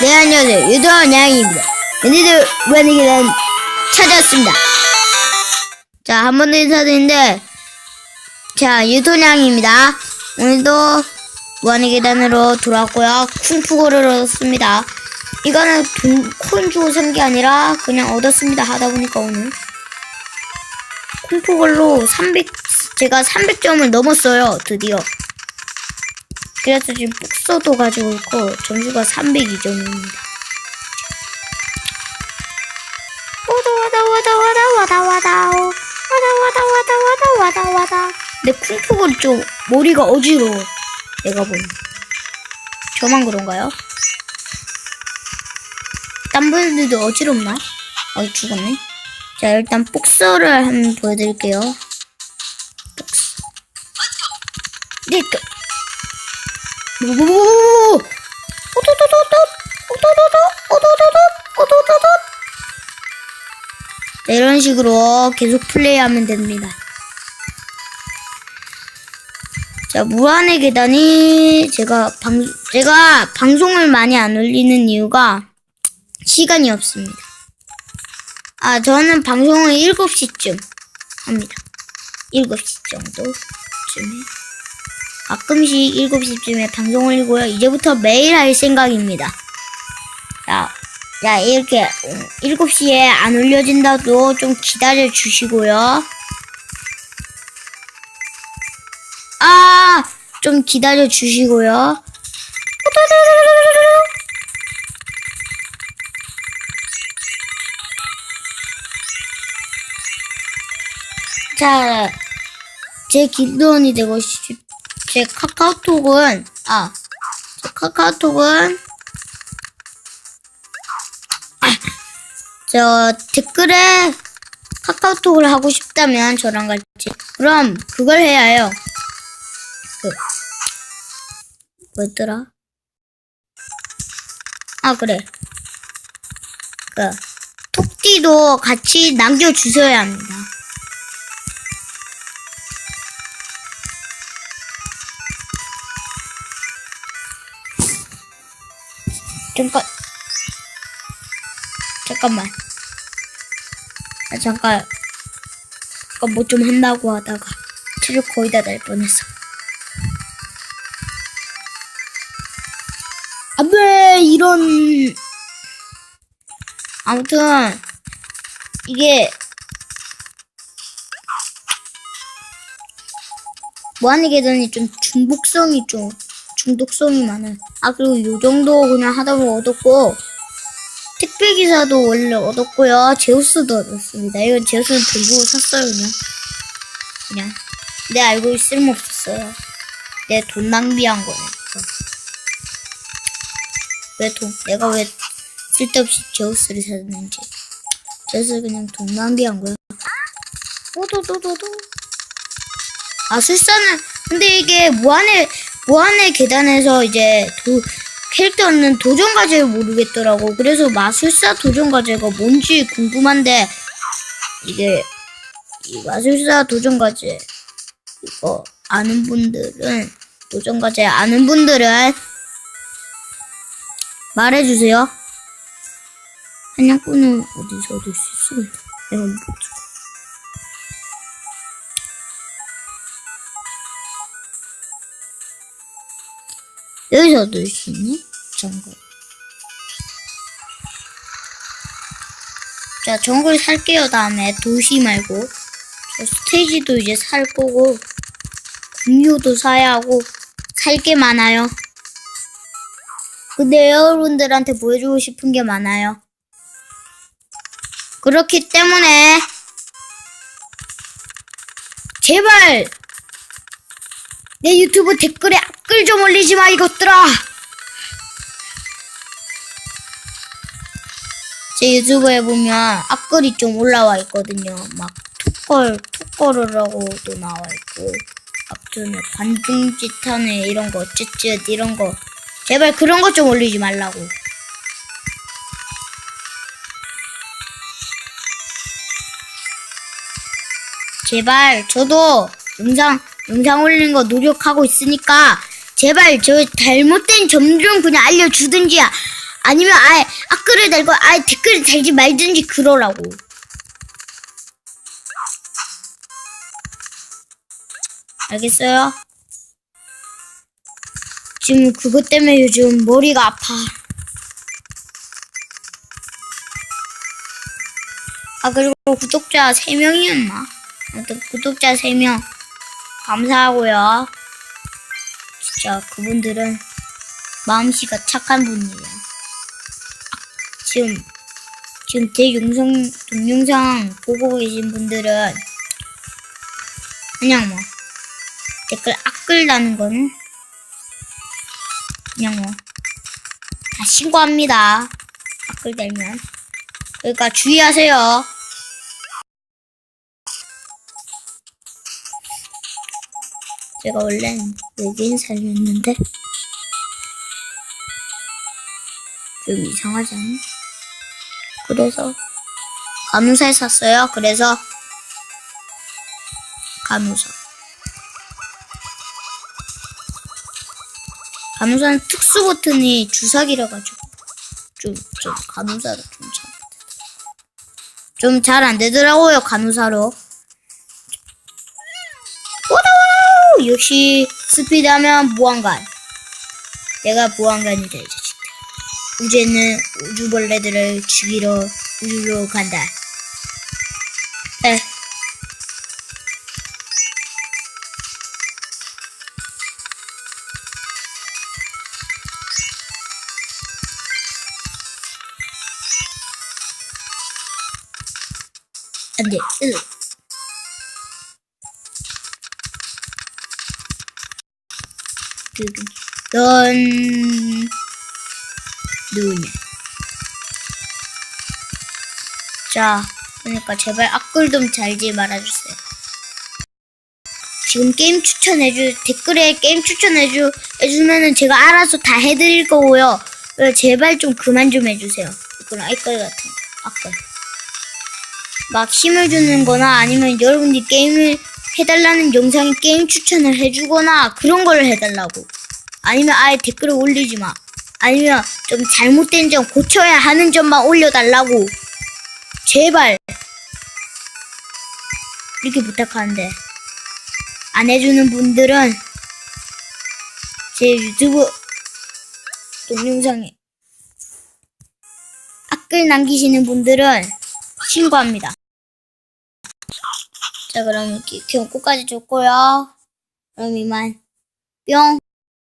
네, 안녕하세요. 유도원 양입니다. 오늘도 무한의계단 찾았습니다. 자, 한 번 더 인사드리는데, 자, 유도냥입니다. 오늘도 무한의 계단으로 돌아왔고요. 쿵푸고를 얻었습니다. 이거는 돈, 코인 주고 산 게 아니라 그냥 얻었습니다. 하다 보니까 오늘. 쿵푸걸로 300, 제가 300점을 넘었어요. 드디어. 그래서 지금 복서도 가지고 있고 점수가 302점입니다. 와다 와다 와다 와다 와다 와다 와다 와다 와다 와다 와다 와다 내 쿵푸가 좀 머리가 어지러워 내가 보니 저만 그런가요? 딴 분들도 어지럽나? 어 죽었네 자 일단 복서를 한번 보여드릴게요 복서 네, 또. 네, 이런 식으로 계속 플레이하면 됩니다. 자 무한의 계단이 제가 방 제가 방송을 많이 안 올리는 이유가 시간이 없습니다. 아 저는 방송을 7시쯤 합니다. 7시 정도쯤에 가끔씩 7시쯤에 방송 올리고요. 이제부터 매일 할 생각입니다. 자, 자 이렇게 음, 7시에 안 올려진다도 좀 기다려 주시고요. 아, 좀 기다려 주시고요. 자, 제 길드원이 되고 싶, 제 카카오톡은, 아, 제 카카오톡은, 아, 저 댓글에 카카오톡을 하고 싶다면 저랑 같이, 그럼 그걸 해야 해요. 그, 뭐였더라? 아, 그래. 그, 톡띠도 같이 남겨주셔야 합니다. 잠깐. 잠깐만. 아 잠깐. 잠깐 뭐 좀 한다고 하다가 체력 거의 다 날 뻔했어. 안돼 이런. 아무튼 이게 무한의 계단이 좀 중복성이 좀 중독성이 많아요. 아 그리고 요 정도 그냥 하다 보면 얻었고 택배 기사도 원래 얻었고요. 제우스도 얻었습니다. 이건 제우스는 돈 주고 샀어요 그냥. 그냥 내 알고 쓸모 없었어요. 내 돈 낭비한 거네. 왜 돈? 내가 왜 쓸데없이 제우스를 샀는지. 제우스 그냥 돈 낭비한 거야. 오도도도도. 아 술사는 근데 이게 무한의 무한의 계단에서 이제 도 캐릭터 얻는 도전 과제를 모르겠더라고. 그래서 마술사 도전 과제가 뭔지 궁금한데 이게 이 마술사 도전 과제 이거 아는 분들은 도전 과제 아는 분들은 말해주세요. 한약분은 어디서 얻을 수? 내가 못 줘. 여기서 얻을 수 있니? 정글. 자, 정글 살게요, 다음에. 도시 말고. 저 스테이지도 이제 살 거고, 금요도 사야 하고, 살 게 많아요. 근데 여러분들한테 보여주고 싶은 게 많아요. 그렇기 때문에, 제발! 내 유튜브 댓글에 악글 좀 올리지 마, 이것들아! 제 유튜브에 보면 악글이 좀 올라와 있거든요. 막 톡걸, 톡걸으라고도 나와 있고, 막 전에 관중짓 하네, 이런 거, 쯧쯧, 이런 거. 제발 그런 거좀 올리지 말라고. 제발 저도 영상 영상 올리는 거 노력하고 있으니까 제발 저 잘못된 점 좀 그냥 알려주든지 아니면 아예 악글을 달고 아예 댓글을 달지 말든지 그러라고. 알겠어요? 지금 그것 때문에 요즘 머리가 아파. 아, 그리고 구독자 3명이었나? 아무튼 구독자 3명 감사하고요. 진짜 그분들은 마음씨가 착한 분이에요. 지금, 지금 제 영상, 동영상 보고 계신 분들은 그냥 뭐 댓글 악글 다는 거는 그냥 뭐 다 신고합니다. 악글 달면. 그러니까 주의하세요. 제가 원래는 외계인 살렸는데 좀 이상하지 않나? 그래서 간호사에 샀어요. 그래서 간호사. 간호사는 특수 버튼이 주사기라 가지고 좀, 좀 간호사로 좀 잘. 좀 잘 안 되더라고요 간호사로. 역시 스피드하면 무한관. 내가 되지 진짜. 이제는 우주벌레들을 죽이러 우주로 간다. 에. 안 돼. 으. 두근. 넌 누구냐? 자, 그러니까 제발 악글 좀 잘지 말아주세요. 지금 게임 추천해주 댓글에 게임 추천해주 해주면은 제가 알아서 다 해드릴 거고요. 어, 제발 좀 그만 좀 해주세요. 그런 악글 같은 거, 악글. 막 힘을 주는 거나 아니면 여러분들이 게임을 해달라는 영상에 게임 추천을 해주거나 그런 걸 해달라고. 아니면 아예 댓글을 올리지 마. 아니면 좀 잘못된 점 고쳐야 하는 점만 올려달라고. 제발. 이렇게 부탁하는데. 안 해주는 분들은 제 유튜브 동영상에 악글 남기시는 분들은 신고합니다. 자, 그럼 이렇게 끝까지 줬고요. 그럼 이만 뿅.